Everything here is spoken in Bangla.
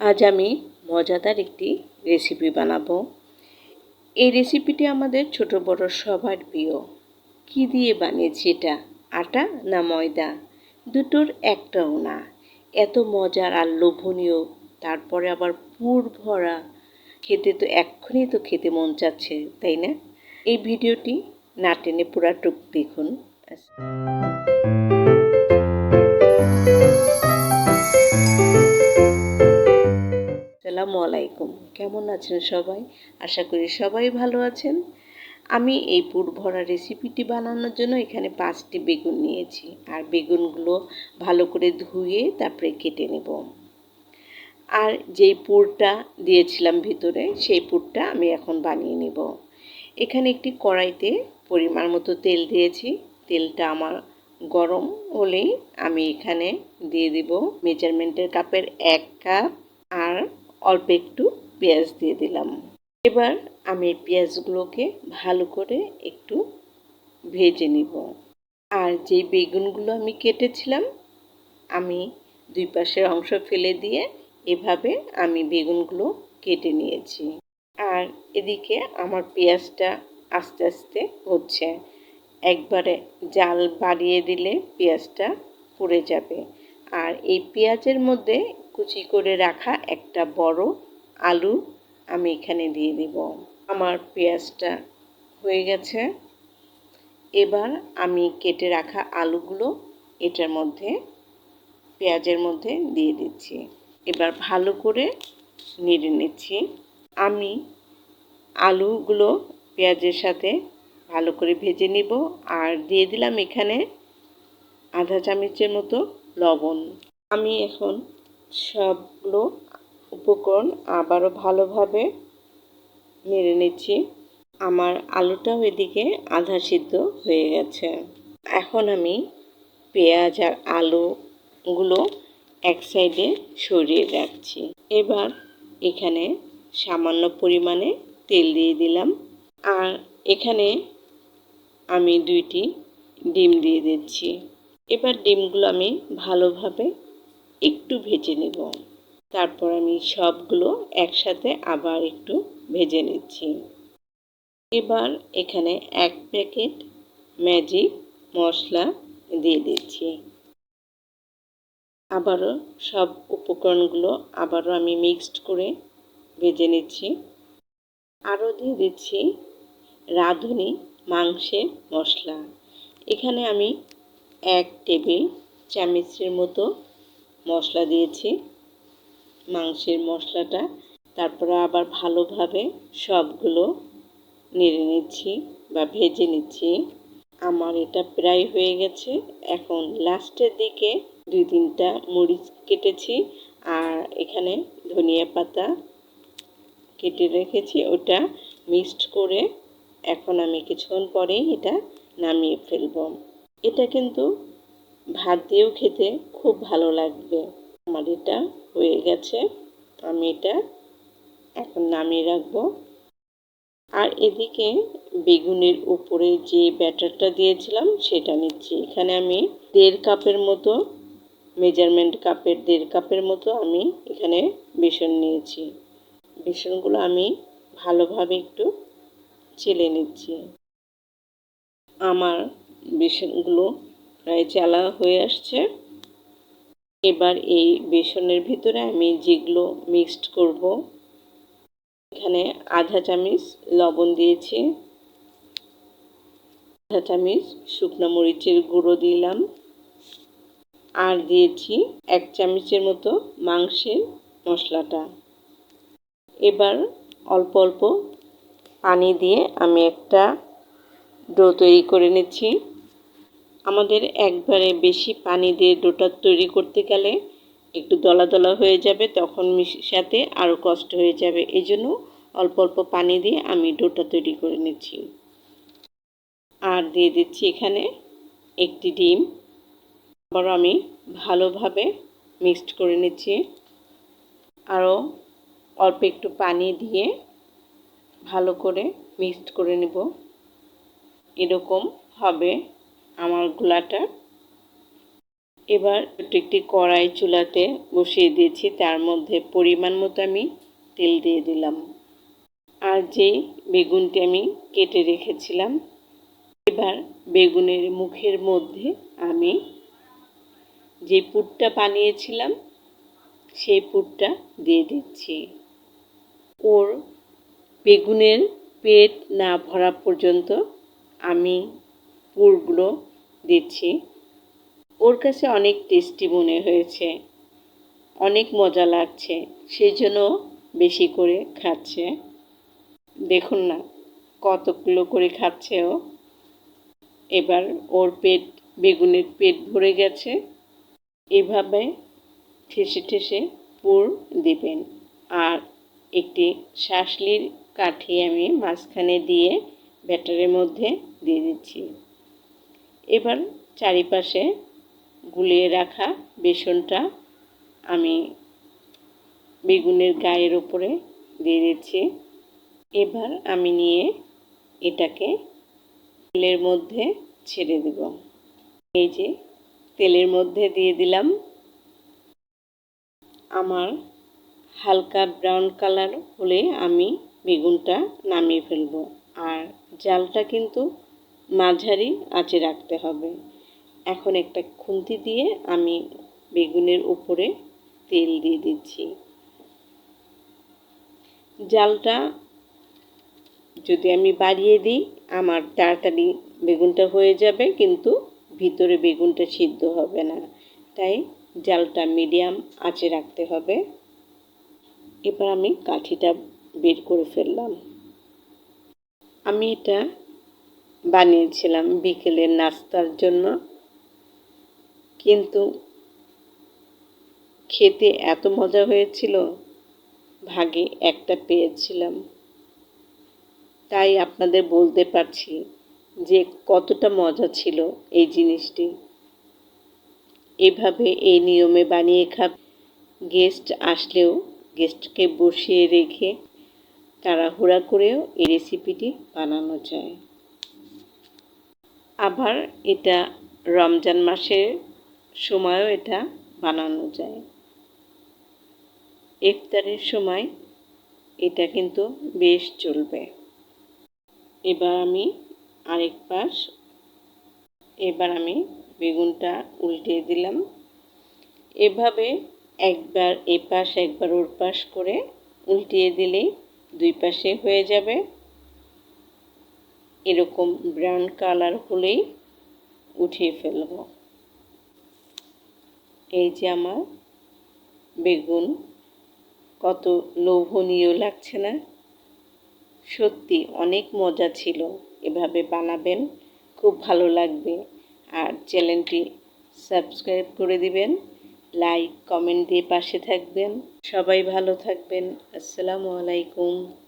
আজ আমি মজাদার একটি রেসিপি বানাবো। এই রেসিপিটি আমাদের ছোট বড় সবার প্রিয়। কি দিয়ে বানিয়েছি এটা? আটা না ময়দা? দুটোর একটাও না। এত মজার আর লোভনীয়, তারপরে আবার পুর ভরা। খেতে তো এক্ষুনি তো খেতে মন চাচ্ছে, তাই না? এই ভিডিওটি না টেনে পুরাটুক দেখুন। আসসালামু আলাইকুম। কেমন আছেন সবাই? আশা করি সবাই ভালো আছেন। আমি এই পুর ভরা রেসিপিটি বানানোর জন্য এখানে পাঁচটি বেগুন নিয়েছি। আর বেগুনগুলো ভালো করে ধুয়ে তারপরে কেটে নেব। আর যেই পুরটা দিয়েছিলাম ভিতরে, সেই পুরটা আমি এখন বানিয়ে নেব। এখানে একটি কড়াইতে পরিমাণ মতো তেল দিয়েছি। তেলটা আমার গরম হলেই আমি এখানে দিয়ে দিব। মেজারমেন্টের কাপের এক কাপ আর অল্প একটু পেঁয়াজ দিয়ে দিলাম। এবার আমি পেঁয়াজগুলোকে ভালো করে একটু ভেজে নিব। আর যে বেগুনগুলো আমি কেটেছিলাম, আমি দুই পাশের অংশ ফেলে দিয়ে এভাবে আমি বেগুনগুলো কেটে নিয়েছি। আর এদিকে আমার পেঁয়াজটা আস্তে আস্তে হচ্ছে। একবারে জাল বাড়িয়ে দিলে পেঁয়াজটা পুড়ে যাবে। আর এই পেঁয়াজের মধ্যে কুচি করে রাখা একটা বড় আলু আমি এখানে দিয়ে দিব। আমার পেঁয়াজটা হয়ে গেছে। এবার আমি কেটে রাখা আলুগুলো এটার মধ্যে, পেঁয়াজের মধ্যে দিয়ে দিচ্ছি। এবার ভালো করে নেড়ে নিচ্ছি। আমি আলুগুলো পেঁয়াজের সাথে ভালো করে ভেজে নিব আর দিয়ে দিলাম এখানে আধা চামচের মতো লবণ। আমি এখন সবগুলো উপকরণ আবারও ভালোভাবে নেড়ে নিচ্ছি। আমার আলুটাও এদিকে আধা সিদ্ধ হয়ে গেছে। এখন আমি পেঁয়াজ আর আলুগুলো এক সাইডে সরিয়ে রাখছি। এবার এখানে সামান্য পরিমাণে তেল দিয়ে দিলাম। আর এখানে আমি দুইটি ডিম দিয়ে দিচ্ছি। এবার ডিমগুলো আমি ভালোভাবে একটু ভেজে নেব। তারপর আমি সবগুলো একসাথে আবার একটু ভেজে নিচ্ছি। এবার এখানে এক প্যাকেট ম্যাজিক মশলা দিয়ে দিচ্ছি। আবারও সব উপকরণগুলো আবারও আমি মিক্সড করে ভেজে নিচ্ছি। আরও দিয়ে দিচ্ছি রাঁধুনি মাংসের মশলা। এখানে আমি এক টেবিল চামচের মতো মশলা দিয়েছি, মাংসের মশলাটা। তারপরে আবার ভালোভাবে সবগুলো নেড়ে নিচ্ছি বা ভেজে নিচ্ছি। আমার এটা প্রায় হয়ে গেছে। এখন লাস্টের দিকে দুই তিনটা মরিচ কেটেছি আর এখানে ধনিয়া পাতা কেটে রেখেছি। ওটা মিক্সড করে এখন আমি কিছুক্ষণ পরেই এটা নামিয়ে ফেলব। এটা কিন্তু ভাত দিয়েও খেতে খুব ভালো লাগবে। আমার এটা হয়ে গেছে। আমি এটা এখন নামিয়ে রাখব। আর এদিকে বেগুনের উপরে যে ব্যাটারটা দিয়েছিলাম, সেটা নিচ্ছি। এখানে আমি দেড় কাপের মতো, মেজারমেন্ট কাপের দেড় কাপের মতো আমি এখানে বেসন নিয়েছি। বেসনগুলো আমি ভালোভাবে একটু চেলে নিচ্ছি। আমার বেসনগুলো প্রায় জ্বালা হয়ে আসছে। এবার এই বেসনের ভিতরে আমি যেগুলো মিক্সড করব, এখানে আধা চামচ লবণ দিয়েছি, আধা চামচ শুকনো মরিচের গুঁড়ো দিলাম, আর দিয়েছি এক চামচের মতো মাংসের মশলাটা। এবার অল্প অল্প পানি দিয়ে আমি একটা ডো তৈরি করে নিচ্ছি। আমাদের একবারে বেশি পানি দিয়ে ডোটা তৈরি করতে গেলে একটু দলা দলা হয়ে যাবে, তখন সাথে আরও কষ্ট হয়ে যাবে। এই জন্য অল্প অল্প পানি দিয়ে আমি ডোটা তৈরি করে নিচ্ছি। আর দিয়ে দিচ্ছি এখানে একটি ডিম। আবার আমি ভালোভাবে মিক্সড করে নিচ্ছি। আরও অল্প একটু পানি দিয়ে ভালো করে মিক্সড করে নেব। এরকম হবে। আমার গোলাটা। এবার একটি কড়াই চুলাতে বসিয়ে দিয়েছি। তার মধ্যে পরিমাণ মতো আমি তেল দিয়ে দিলাম। আর যেই বেগুনটি আমি কেটে রেখেছিলাম, এবার বেগুনের মুখের মধ্যে আমি যে পুরটা বানিয়েছিলাম, সেই পুরটা দিয়ে দিচ্ছি। ওর বেগুনের পেট না ভরা পর্যন্ত আমি পুরগুলো দিচ্ছি। ওর কাছে অনেক টেস্টি মনে হয়েছে। অনেক মজা লাগছে। সেই জন্য বেশি করে খাচ্ছে। দেখুন না কতগুলো করে খাচ্ছে ও। এবার ওর পেট, বেগুনের পেট ভরে গেছে। এভাবে ঠেসে ঠেসে পুর দিবেন। আর একটি শাঁসলির কাঠি আমি মাঝখানে দিয়ে ব্যাটারের মধ্যে দিয়ে দিচ্ছি। এবার চারিপাশে গুলিয়ে রাখা বেসনটা আমি বেগুনের গায়ের ওপরে দিয়ে দিচ্ছি। এবার আমি নিয়ে এটাকে তেলের মধ্যে ছেড়ে দেব। এই যে তেলের মধ্যে দিয়ে দিলাম আমার হালকা ব্রাউন কালার হলে আমি বেগুনটা নামিয়ে ফেলব। আর জালটা কিন্তু মাঝারি আঁচে রাখতে হবে। এখন একটা খুন্তি দিয়ে আমি বেগুনের উপরে তেল দিয়ে দিচ্ছি। জালটা যদি আমি বাড়িয়ে দিই, আমার তাড়াতাড়ি বেগুনটা হয়ে যাবে, কিন্তু ভিতরে বেগুনটা সিদ্ধ হবে না। তাই জালটা মিডিয়াম আঁচে রাখতে হবে। এবার আমি কাঠিটা বের করে ফেললাম। আমি এটা বানিয়েছিলাম বিকেলের নাস্তার জন্য। কিন্তু খেতে এত মজা হয়েছিল, ভাগে একটা পেয়েছিলাম। তাই আপনাদের বলতে পারছি যে কতটা মজা ছিল এই জিনিসটি। এভাবে এই নিয়মে বানিয়ে খাব গেস্ট আসলেও গেস্টকে বসিয়ে রেখে তাড়াহুড়া করেও এই রেসিপিটি বানানো যায়। আবার এটা রমজান মাসের সময়ও এটা বানানো যায়। ইফতারের সময় এটা কিন্তু বেশ চলবে। এবার আমি আরেক পাশ, এবার আমি বেগুনটা উল্টে দিলাম। এভাবে একবার এ পাশ একবার ওর পাশ করে উল্টিয়ে দিলেই দুই পাশে হয়ে যাবে। এরকম ব্রাউন কালার হলেই উঠিয়ে ফেলব। এই যে আমার বেগুন, কত লোভনীয় লাগছে না? সত্যি অনেক মজা ছিল। এভাবে বানাবেন, খুব ভালো লাগবে। আর চ্যানেলটি সাবস্ক্রাইব করে দিবেন, লাইক, কমেন্ট দিয়ে পাশে থাকবেন। সবাই ভালো থাকবেন। আসসালামু আলাইকুম।